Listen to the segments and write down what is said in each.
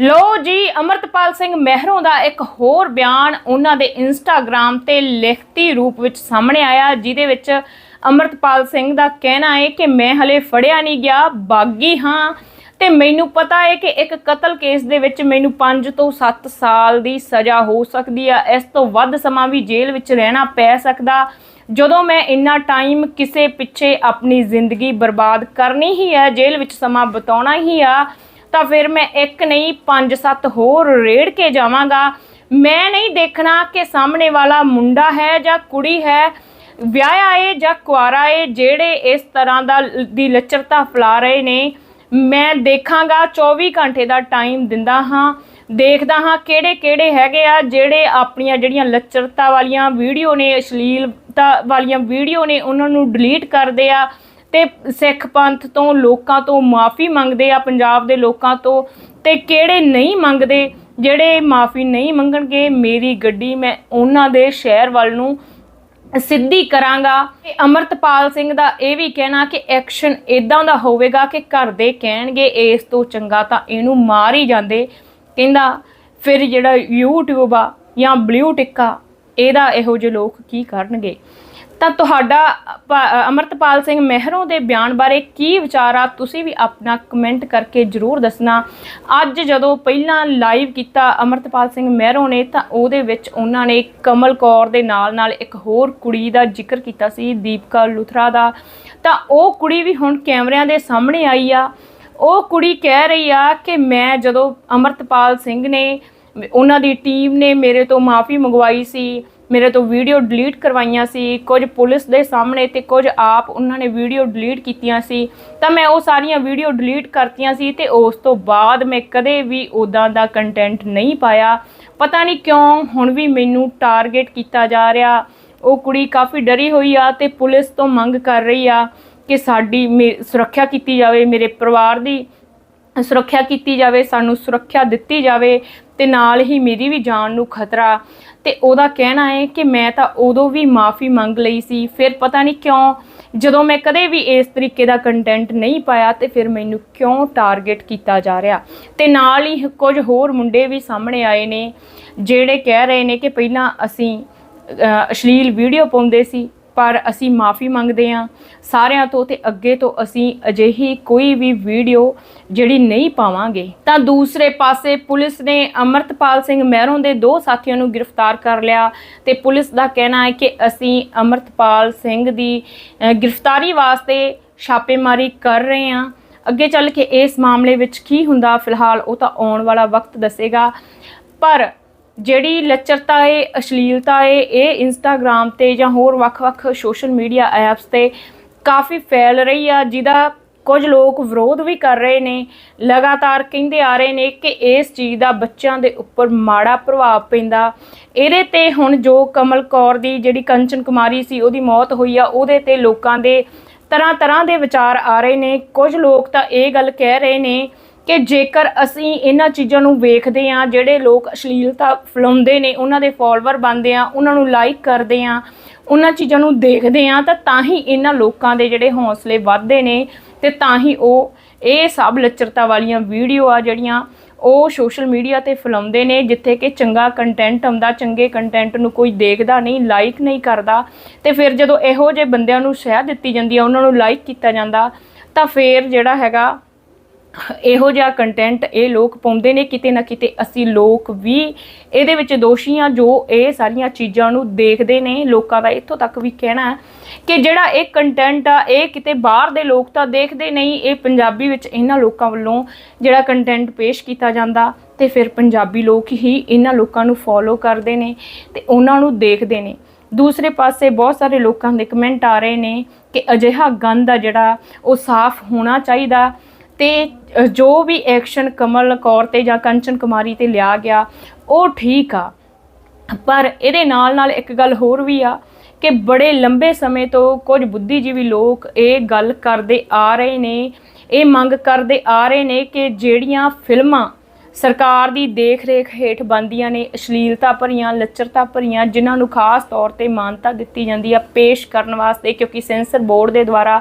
ਲੋ ਜੀ, ਅਮਰਤਪਾਲ ਸਿੰਘ ਮਹਿਰੋਂ ਦਾ ਇੱਕ ਹੋਰ ਬਿਆਨ ਉਹਨਾਂ ਦੇ ਇੰਸਟਾਗ੍ਰam ਤੇ ਲਿਖਤੀ ਰੂਪ ਵਿੱਚ ਸਾਹਮਣੇ ਆਇਆ, ਜਿਹਦੇ ਵਿੱਚ ਅਮਰਤਪਾਲ ਸਿੰਘ ਦਾ ਕਹਿਣਾ ਹੈ ਕਿ ਮੈਂ ਹਲੇ ਫੜਿਆ ਨਹੀਂ ਗਿਆ, ਬਾਗੀ ਹਾਂ। ਤੇ ਮੈਨੂੰ ਪਤਾ ਹੈ ਕਿ ਇੱਕ ਕਤਲ ਕੇਸ ਦੇ ਵਿੱਚ ਮੈਨੂੰ 5 ਤੋਂ 7 ਸਾਲ ਦੀ ਸਜ਼ਾ ਹੋ ਸਕਦੀ ਆ। ਇਸ ਤੋਂ ਵੱਧ ਸਮਾਂ ਵੀ ਜੇਲ੍ਹ ਵਿੱਚ ਰਹਿਣਾ ਪੈ ਸਕਦਾ। ਜਦੋਂ ਮੈਂ ਇੰਨਾ ਟਾਈਮ ਕਿਸੇ ਪਿੱਛੇ ਆਪਣੀ ਜ਼ਿੰਦਗੀ ਬਰਬਾਦ ਕਰਨੀ ਹੀ ਹੈ, ਜੇਲ੍ਹ ਵਿੱਚ ਸਮਾਂ ਬਿਤਾਉਣਾ ਹੀ ਆ ਤਾਂ ਫਿਰ ਮੈਂ ਇੱਕ ਨਹੀਂ, ਪੰਜ, ਸੱਤ ਹੋਰ ਰੇੜ ਕੇ ਜਾਵਾਂਗਾ। ਮੈਂ ਨਹੀਂ ਦੇਖਣਾ ਕਿ ਸਾਹਮਣੇ ਵਾਲਾ ਮੁੰਡਾ ਹੈ ਜਾਂ ਕੁੜੀ ਹੈ। ਵਿਆਹਿਆ ਏ ਜਾਂ ਕੁਆਰਾ ਏ ਜਿਹੜੇ ਇਸ ਤਰ੍ਹਾਂ ਦਾ ਦੀ ਲੱਚਰਤਾ ਫੈਲਾ ਰਹੇ ਨੇ, ਮੈਂ ਦੇਖਾਂਗਾ 24 ਘੰਟੇ ਦਾ ਟਾਈਮ ਦਿੰਦਾ ਹਾਂ। ਦੇਖਦਾ ਹਾਂ ਕਿਹੜੇ ਕਿਹੜੇ ਹੈਗੇ ਆ, ਜਿਹੜੇ ਆਪਣੀਆਂ ਜਿਹੜੀਆਂ ਲੱਚਰਤਾ ਵਾਲੀਆਂ ਵੀਡੀਓ ਨੇ, ਅਸ਼ਲੀਲਤਾ ਵਾਲੀਆਂ ਵੀਡੀਓ ਨੇ, ਉਹਨਾਂ ਨੂੰ ਡਿਲੀਟ ਕਰਦੇ ਆ। ਤੇ ਸਿੱਖ ਪੰਥ ਤੋਂ ਲੋਕਾਂ ਤੋਂ ਮਾਫੀ ਮੰਗਦੇ ਆ, ਪੰਜਾਬ ਦੇ ਲੋਕਾਂ ਤੋਂ, ਤੇ ਕਿਹੜੇ ਨਹੀਂ ਮੰਗਦੇ, ਜਿਹੜੇ ਮਾਫੀ ਨਹੀਂ ਮੰਗਣਗੇ, ਮੇਰੀ ਗੱਡੀ ਮੈਂ ਉਹਨਾਂ ਦੇ ਸ਼ਹਿਰ ਵੱਲ ਨੂੰ ਸਿੱਧੀ ਕਰਾਂਗਾ। ਤੇ ਅਮਰਤਪਾਲ ਸਿੰਘ ਦਾ ਇਹ ਵੀ ਕਹਿਣਾ ਕਿ ਐਕਸ਼ਨ ਇਦਾਂ ਦਾ ਹੋਵੇਗਾ ਕਿ ਘਰ ਦੇ ਕਹਿਣਗੇ, ਇਸ ਤੋਂ ਚੰਗਾ ਤਾਂ ਇਹਨੂੰ ਮਾਰ ਹੀ ਜਾਂਦੇ। ਕਹਿੰਦਾ, ਫਿਰ ਜਿਹੜਾ YouTube ਆ ਜਾਂ ਬਲੂ ਟਿੱਕਾ ਇਹਦਾ ਇਹੋ ਜਿਹੇ ਲੋਕ ਕੀ ਕਰਨਗੇ? ਤਾਂ ਤੁਹਾਡਾ, ਪ- ਅਮਰਤਪਾਲ ਸਿੰਘ ਮਹਿਰੋਂ ਦੇ ਬਿਆਨ ਬਾਰੇ ਕੀ ਵਿਚਾਰ ਆ? ਤੁਸੀਂ ਵੀ ਆਪਣਾ ਕਮੈਂਟ ਕਰਕੇ ਜਰੂਰ ਦੱਸਣਾ। ਅੱਜ ਜਦੋਂ ਪਹਿਲਾਂ ਲਾਈਵ ਕੀਤਾ ਅਮਰਤਪਾਲ ਸਿੰਘ ਮਹਿਰੋਂ ਨੇ, ਤਾਂ ਉਹਦੇ ਵਿੱਚ ਉਹਨਾਂ ਨੇ ਕਮਲ ਕੌਰ ਦੇ ਨਾਲ ਨਾਲ ਇੱਕ ਹੋਰ ਕੁੜੀ ਦਾ ਜ਼ਿਕਰ ਕੀਤਾ ਸੀ, ਦੀਪਕਾ ਲੁਥਰਾ ਦਾ। ਤਾਂ ਉਹ ਕੁੜੀ ਵੀ ਹੁਣ ਕੈਮਰਿਆਂ ਦੇ ਸਾਹਮਣੇ ਆਈ ਆ। ਉਹ ਕੁੜੀ ਕਹਿ ਰਹੀ ਆ ਕਿ ਮੈਂ ਜਦੋਂ ਅਮਰਤਪਾਲ ਸਿੰਘ ਨੇ, ਉਹਨਾਂ ਦੀ ਟੀਮ ਨੇ ਮੇਰੇ ਤੋਂ ਮਾਫੀ ਮੰਗਵਾਈ ਸੀ ਮੇਰੇ ਤੋਂ ਵੀਡੀਓ ਡਿਲੀਟ ਕਰਵਾਈਆਂ ਸੀ, ਕੁਝ ਪੁਲਿਸ ਦੇ ਸਾਹਮਣੇ ਤੇ ਕੁਝ ਆਪ ਉਹਨਾਂ ਨੇ ਵੀਡੀਓ ਡਿਲੀਟ ਕੀਤੀਆਂ ਸੀ। ਤਾਂ ਮੈਂ ਉਹ ਸਾਰੀਆਂ ਵੀਡੀਓ ਡਿਲੀਟ ਕਰਤੀਆਂ ਸੀ ਤੇ ਉਸ ਤੋਂ ਬਾਅਦ ਮੈਂ ਕਦੇ ਵੀ ਉਦਾਂ ਦਾ ਕੰਟੈਂਟ ਨਹੀਂ ਪਾਇਆ। ਪਤਾ ਨਹੀਂ ਕਿਉਂ ਹੁਣ ਵੀ ਮੈਨੂੰ ਟਾਰਗੇਟ ਕੀਤਾ ਜਾ ਰਿਹਾ। ਉਹ ਕੁੜੀ ਕਾਫੀ ਡਰੀ ਹੋਈ ਆ ਤੇ ਪੁਲਿਸ ਤੋਂ ਮੰਗ ਕਰ ਰਹੀ ਆ ਕਿ ਸਾਡੀ ਮੇ- ਸੁਰੱਖਿਆ ਕੀਤੀ ਜਾਵੇ, ਮੇਰੇ ਪਰਿਵਾਰ ਦੀ ਸੁਰੱਖਿਆ ਕੀਤੀ ਜਾਵੇ, ਸਾਨੂੰ ਸੁਰੱਖਿਆ ਦਿੱਤੀ ਜਾਵੇ ਤੇ ਨਾਲ ਹੀ ਮੇਰੀ ਵੀ ਜਾਨ ਨੂੰ ਖਤਰਾ। ਤੇ ਉਹਦਾ ਕਹਿਣਾ ਹੈ ਕਿ ਮੈਂ ਤਾਂ ਉਦੋਂ ਵੀ ਮਾਫੀ ਮੰਗ ਲਈ ਸੀ। ਫਿਰ ਪਤਾ ਨਹੀਂ ਕਿਉਂ, ਜਦੋਂ ਮੈਂ ਕਦੇ ਵੀ ਇਸ ਤਰੀਕੇ ਦਾ ਕੰਟੈਂਟ ਨਹੀਂ ਪਾਇਆ ਤੇ ਫਿਰ ਮੈਨੂੰ ਕਿਉਂ ਟਾਰਗੇਟ ਕੀਤਾ ਜਾ ਰਿਹਾ? ਤੇ ਨਾਲ ਹੀ ਕੁਝ ਹੋਰ ਮੁੰਡੇ ਵੀ ਸਾਹਮਣੇ ਆਏ ਨੇ, ਜਿਹੜੇ ਕਹਿ ਰਹੇ ਨੇ ਕਿ ਪਹਿਲਾਂ ਅਸੀਂ ਅਸ਼ਲੀਲ ਵੀਡੀਓ ਪਾਉਂਦੇ ਸੀ। ਪਰ ਅਸੀਂ ਮਾਫੀ ਮੰਗਦੇ ਹਾਂ। ਸਾਰਿਆਂ ਤੋਂ ਤੇ ਅੱਗੇ ਤੋਂ ਅਸੀਂ ਅਜਿਹੀ ਕੋਈ ਵੀ ਵੀਡੀਓ ਜਿਹੜੀ ਨਹੀਂ ਪਾਵਾਂਗੇ। ਤਾਂ ਦੂਸਰੇ ਪਾਸੇ ਪੁਲਿਸ ਨੇ ਅਮਰਤਪਾਲ ਸਿੰਘ ਮਹਿਰੋਂ ਦੇ ਦੋ ਸਾਥੀਆਂ ਨੂੰ ਗ੍ਰਿਫਤਾਰ ਕਰ ਲਿਆ ਤੇ ਪੁਲਿਸ ਦਾ ਕਹਿਣਾ ਹੈ ਕਿ ਅਸੀਂ ਅਮਰਤਪਾਲ ਸਿੰਘ ਦੀ ਗ੍ਰਿਫਤਾਰੀ ਵਾਸਤੇ ਛਾਪੇਮਾਰੀ ਕਰ ਰਹੇ ਹਾਂ। ਅੱਗੇ ਚੱਲ ਕੇ ਇਸ ਮਾਮਲੇ ਵਿੱਚ ਕੀ ਹੁੰਦਾ ਫਿਲਹਾਲ ਉਹ ਤਾਂ ਆਉਣ ਵਾਲਾ ਵਕਤ ਦੱਸੇਗਾ। ਪਰ ਜਿਹੜੀ ਲੱਚਰਤਾ ਏ, ਅਸ਼ਲੀਲਤਾ ਏ, ਇਹ ਇੰਸਟਾਗ੍ਰam ਤੇ ਜਾਂ ਹੋਰ ਵੱਖ-ਵੱਖ ਸੋਸ਼ਲ ਮੀਡੀਆ ਐਪਸ ਤੇ ਕਾਫੀ ਫੈਲ ਰਹੀ ਆ, ਜਿਹਦਾ ਕੁਝ ਲੋਕ ਵਿਰੋਧ ਵੀ ਕਰ ਰਹੇ ਨੇ। ਲਗਾਤਾਰ ਕਹਿੰਦੇ ਆ ਰਹੇ ਨੇ ਕਿ ਇਸ ਚੀਜ਼ ਦਾ ਬੱਚਿਆਂ ਦੇ ਉੱਪਰ ਮਾੜਾ ਪ੍ਰਭਾਵ ਪੈਂਦਾ। ਇਹਦੇ ਤੇ ਹੁਣ ਜੋ ਕਮਲ ਕੌਰ ਦੀ ਜਿਹੜੀ ਕੰਚਨ ਕੁਮਾਰੀ ਸੀ, ਉਹਦੀ ਮੌਤ ਹੋਈ ਆ, ਉਹਦੇ ਤੇ ਲੋਕਾਂ ਦੇ ਤਰ੍ਹਾਂ ਤਰ੍ਹਾਂ ਦੇ ਵਿਚਾਰ ਆ ਰਹੇ ਨੇ। ਕੁਝ ਲੋਕ ਤਾਂ ਇਹ ਗੱਲ ਕਹਿ ਰਹੇ ਨੇ ਕਿ ਜੇਕਰ ਅਸੀਂ ਇਹਨਾਂ ਚੀਜ਼ਾਂ ਨੂੰ ਵੇਖਦੇ ਆ ਜਿਹੜੇ ਲੋਕ ਅਸ਼ਲੀਲਤਾ ਫਲਾਉਂਦੇ ਨੇ, ਉਹਨਾਂ ਦੇ ਫਾਲੋਅਰ ਬਣਦੇ ਆ ਉਹਨਾਂ ਨੂੰ ਲਾਈਕ ਕਰਦੇ ਆ ਉਹਨਾਂ ਚੀਜ਼ਾਂ ਨੂੰ ਦੇਖਦੇ ਆ ਤਾਂ ਤਾਂ ਹੀ ਇਹਨਾਂ ਲੋਕਾਂ ਦੇ ਜਿਹੜੇ ਹੌਸਲੇ ਵੱਧਦੇ ਨੇ ਤੇ ਤਾਂ ਹੀ ਉਹ ਇਹ ਸਭ ਲੱਚਰਤਾ ਵਾਲੀਆਂ ਵੀਡੀਓ ਆ ਜਿਹੜੀਆਂ ਉਹ ਸੋਸ਼ਲ ਮੀਡੀਆ ਤੇ ਫੈਲਾਉਂਦੇ ਨੇ, ਜਿੱਥੇ ਕਿ ਚੰਗਾ ਕੰਟੈਂਟ ਆਉਂਦਾ, ਚੰਗੇ ਕੰਟੈਂਟ ਨੂੰ ਕੋਈ ਦੇਖਦਾ ਨਹੀਂ ਲਾਈਕ ਨਹੀਂ ਕਰਦਾ ਤੇ ਫਿਰ ਜਦੋਂ ਇਹੋ ਜਿਹੇ ਬੰਦਿਆਂ ਨੂੰ ਸਹਿ ਦਿੱਤੀ ਜਾਂਦੀ ਆ, ਉਹਨਾਂ ਨੂੰ ਲਾਈਕ ਕੀਤਾ ਜਾਂਦਾ, ਤਾਂ ਫਿਰ ਜਿਹੜਾ ਹੈਗਾ ਇਹੋ ਜਿਹਾ ਕੰਟੈਂਟ ਇਹ ਲੋਕ ਪਾਉਂਦੇ ਨੇ, ਕਿਤੇ ਨਾ ਕਿਤੇ ਅਸੀਂ ਲੋਕ ਵੀ ਇਹਦੇ ਵਿੱਚ ਦੋਸ਼ੀ ਆ ਜੋ ਇਹ ਸਾਰੀਆਂ ਚੀਜ਼ਾਂ ਨੂੰ ਦੇਖਦੇ ਨੇ, ਲੋਕਾਂ ਦਾ ਇੱਥੋਂ ਤੱਕ ਵੀ ਕਹਿਣਾ ਕਿ ਜਿਹੜਾ ਇਹ ਕੰਟੈਂਟ ਆ, ਇਹ ਕਿਤੇ ਬਾਹਰ ਦੇ ਲੋਕ ਤਾਂ ਦੇਖਦੇ ਨਹੀਂ, ਇਹ ਪੰਜਾਬੀ ਵਿੱਚ ਇਹਨਾਂ ਲੋਕਾਂ ਵੱਲੋਂ ਜਿਹੜਾ ਕੰਟੈਂਟ ਪੇਸ਼ ਕੀਤਾ ਜਾਂਦਾ ਤੇ ਫਿਰ ਪੰਜਾਬੀ ਲੋਕ ਹੀ ਇਹਨਾਂ ਲੋਕਾਂ ਨੂੰ ਫੋਲੋ ਕਰਦੇ ਨੇ ਤੇ ਉਹਨਾਂ ਨੂੰ ਦੇਖਦੇ ਨੇ। ਦੂਸਰੇ ਪਾਸੇ ਬਹੁਤ ਸਾਰੇ ਲੋਕਾਂ ਦੇ ਕਮੈਂਟ ਆ ਰਹੇ ਨੇ ਕਿ ਅਜਿਹਾ ਗੰਦ ਆ ਜਿਹੜਾ, ਉਹ ਸਾਫ਼ ਹੋਣਾ ਚਾਹੀਦਾ। ਤੇ ਜੋ ਵੀ ਐਕਸ਼ਨ ਕਮਲ ਕੌਰ ਤੇ ਜਾਂ ਕੰਚਨ ਕੁਮਾਰੀ ਤੇ ਲਿਆ ਗਿਆ, ਉਹ ਠੀਕ ਆ। ਪਰ ਇਹਦੇ ਨਾਲ ਨਾਲ ਇੱਕ ਗੱਲ ਹੋਰ ਵੀ ਆ ਕਿ ਬੜੇ ਲੰਬੇ ਸਮੇਂ ਤੋਂ ਕੁਝ ਬੁੱਧੀਜੀਵੀ ਲੋਕ ਇਹ ਗੱਲ ਕਰਦੇ ਆ ਰਹੇ ਨੇ, ਇਹ ਮੰਗ ਕਰਦੇ ਆ ਰਹੇ ਨੇ ਕਿ ਜਿਹੜੀਆਂ ਫਿਲਮਾਂ ਸਰਕਾਰ ਦੀ ਦੇਖ-ਰੇਖ ਹੇਠ ਬੰਦੀਆਂ ਨੇ ਅਸ਼ਲੀਲਤਾ ਭਰੀਆਂ, ਲੱਚਰਤਾ ਭਰੀਆਂ, ਜਿਨ੍ਹਾਂ ਨੂੰ ਖਾਸ ਤੌਰ ਤੇ ਮਾਨਤਾ ਦਿੱਤੀ ਜਾਂਦੀ ਆ ਪੇਸ਼ ਕਰਨ ਵਾਸਤੇ, ਕਿਉਂਕਿ ਸੈਂਸਰ ਬੋਰਡ ਦੇ ਦੁਆਰਾ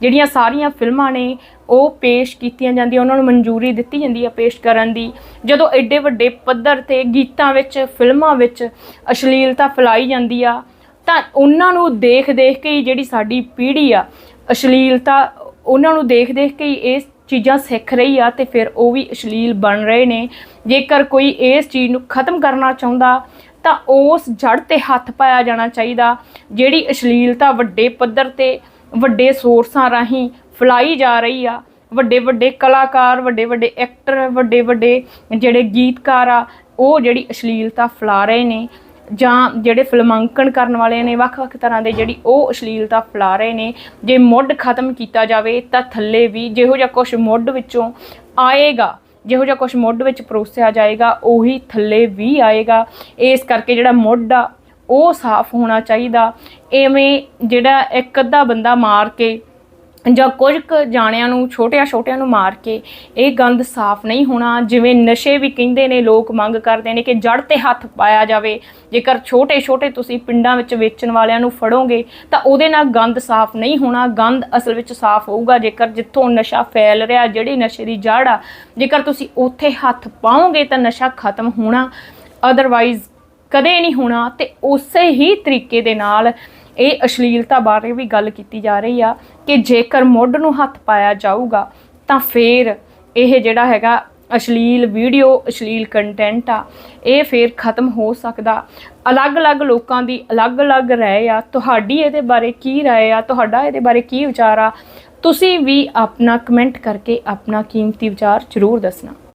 ਜਿਹੜੀਆਂ ਸਾਰੀਆਂ ਫਿਲਮਾਂ ਨੇ, ਉਹ ਪੇਸ਼ ਕੀਤੀਆਂ ਜਾਂਦੀਆਂ, ਉਹਨਾਂ ਨੂੰ ਮਨਜ਼ੂਰੀ ਦਿੱਤੀ ਜਾਂਦੀ ਆ ਪੇਸ਼ ਕਰਨ ਦੀ। ਜਦੋਂ ਐਡੇ ਵੱਡੇ ਪੱਧਰ ਤੇ ਗੀਤਾਂ ਵਿੱਚ, ਫਿਲਮਾਂ ਵਿੱਚ ਅਸ਼ਲੀਲਤਾ ਫੈਲਾਈ ਜਾਂਦੀ ਆ, ਤਾਂ ਉਹਨਾਂ ਨੂੰ ਦੇਖ ਦੇਖ ਕੇ ਹੀ ਜਿਹੜੀ ਸਾਡੀ ਪੀੜ੍ਹੀ ਆ, ਅਸ਼ਲੀਲਤਾ, ਉਹਨਾਂ ਨੂੰ ਦੇਖ ਦੇਖ ਕੇ ਹੀ ਇਸ ਚੀਜ਼ਾਂ ਸਿੱਖ ਰਹੀ ਆ ਤੇ ਫਿਰ ਉਹ ਵੀ ਅਸ਼ਲੀਲ ਬਣ ਰਹੇ ਨੇ। ਜੇਕਰ ਕੋਈ ਇਸ ਚੀਜ਼ ਨੂੰ ਖਤਮ ਕਰਨਾ ਚਾਹੁੰਦਾ, ਤਾਂ ਉਸ ਜੜ ਤੇ ਹੱਥ ਪਾਇਆ ਜਾਣਾ ਚਾਹੀਦਾ, ਜਿਹੜੀ ਅਸ਼ਲੀਲਤਾ ਵੱਡੇ ਪੱਧਰ ਤੇ, ਵੱਡੇ ਸੋਰਸਾਂ ਰਾਹੀਂ ਫੈਲਾਈ ਜਾ ਰਹੀ ਆ। ਵੱਡੇ ਵੱਡੇ ਕਲਾਕਾਰ ਵੱਡੇ ਵੱਡੇ ਐਕਟਰ ਵੱਡੇ ਵੱਡੇ ਜਿਹੜੇ ਗੀਤਕਾਰ ਆ, ਉਹ ਜਿਹੜੀ ਅਸ਼ਲੀਲਤਾ ਫੈਲਾ ਰਹੇ ਨੇ। ਜਾਂ ਜਿਹੜੇ ਫਿਲਮਾਂਕਣ ਕਰਨ ਵਾਲੇ ਨੇ ਵੱਖ-ਵੱਖ ਤਰ੍ਹਾਂ ਦੇ ਜਿਹੜੀ ਉਹ ਅਸ਼ਲੀਲਤਾ ਫੈਲਾ ਰਹੇ ਨੇ, ਜੇ ਮੁੱਢ ਖਤਮ ਕੀਤਾ ਜਾਵੇ ਤਾਂ ਥੱਲੇ ਵੀ ਜਿਹੋ ਜਿਹਾ ਕੁਝ ਮੁੱਢ ਵਿੱਚੋਂ ਆਏਗਾ, ਜਿਹੋ ਜਿਹਾ ਕੁਝ ਮੁੱਢ ਵਿੱਚ ਪਰੋਸਿਆ ਜਾਏਗਾ, ਉਹੀ ਥੱਲੇ ਵੀ ਆਏਗਾ। ਇਸ ਕਰਕੇ ਜਿਹੜਾ ਮੁੱਢ ਆ, ਉਹ ਸਾਫ਼ ਹੋਣਾ ਚਾਹੀਦਾ। ਐਵੇਂ ਜਿਹੜਾ ਇੱਕ ਅੱਧਾ ਬੰਦਾ ਮਾਰ ਕੇ ਜਾਂ ਕੁਝ ਕੁ ਜਾਣਿਆਂ ਨੂੰ, ਛੋਟਿਆਂ ਛੋਟਿਆਂ ਨੂੰ ਮਾਰ ਕੇ ਇਹ ਗੰਦ ਸਾਫ਼ ਨਹੀਂ ਹੋਣਾ, ਜਿਵੇਂ ਨਸ਼ੇ ਵੀ ਕਹਿੰਦੇ ਨੇ, ਲੋਕ ਮੰਗ ਕਰਦੇ ਨੇ ਕਿ ਜੜ ਤੇ ਹੱਥ ਪਾਇਆ ਜਾਵੇ। ਜੇਕਰ ਛੋਟੇ ਛੋਟੇ ਤੁਸੀਂ ਪਿੰਡਾਂ ਵਿੱਚ ਵੇਚਣ ਵਾਲਿਆਂ ਨੂੰ ਫੜੋਗੇ, ਤਾਂ ਉਹਦੇ ਨਾਲ ਗੰਦ ਸਾਫ਼ ਨਹੀਂ ਹੋਣਾ, ਗੰਦ ਅਸਲ ਵਿੱਚ ਸਾਫ਼ ਹੋਊਗਾ। ਜੇਕਰ ਜਿੱਥੋਂ ਨਸ਼ਾ ਫੈਲ ਰਿਹਾ, ਜਿਹੜੀ ਨਸ਼ੇ ਦੀ ਜੜ ਆ, ਜੇਕਰ ਤੁਸੀਂ ਉੱਥੇ ਹੱਥ ਪਾਓਗੇ, ਤਾਂ ਨਸ਼ਾ ਖਤਮ ਹੋਣਾ ਅਦਰਵਾਈਜ਼ ਕਦੇ ਨਹੀਂ ਹੋਣਾ। ਤੇ ਉਸੇ ਹੀ ਤਰੀਕੇ ਦੇ ਨਾਲ ਇਹ ਅਸ਼ਲੀਲਤਾ ਬਾਰੇ ਵੀ ਗੱਲ ਕੀਤੀ ਜਾ ਰਹੀ ਆ ਕਿ ਜੇਕਰ ਮੁੱਢ ਨੂੰ ਹੱਥ ਪਾਇਆ ਜਾਊਗਾ ਤਾਂ ਫੇਰ ਇਹ ਜਿਹੜਾ ਹੈਗਾ ਅਸ਼ਲੀਲ ਵੀਡੀਓ ਅਸ਼ਲੀਲ ਕੰਟੈਂਟ ਆ, ਇਹ ਫੇਰ ਖਤਮ ਹੋ ਸਕਦਾ। ਅਲੱਗ-ਅਲੱਗ ਲੋਕਾਂ ਦੀ ਅਲੱਗ-ਅਲੱਗ ਰਾਏ ਆ, ਤੁਹਾਡੀ ਇਹਦੇ ਬਾਰੇ ਕੀ ਰਾਏ ਆ, ਤੁਹਾਡਾ ਇਹਦੇ ਬਾਰੇ ਕੀ ਵਿਚਾਰ ਆ, ਤੁਸੀਂ ਵੀ ਆਪਣਾ ਕਮੈਂਟ ਕਰਕੇ ਆਪਣਾ ਕੀਮਤੀ ਵਿਚਾਰ ਜ਼ਰੂਰ ਦੱਸਣਾ।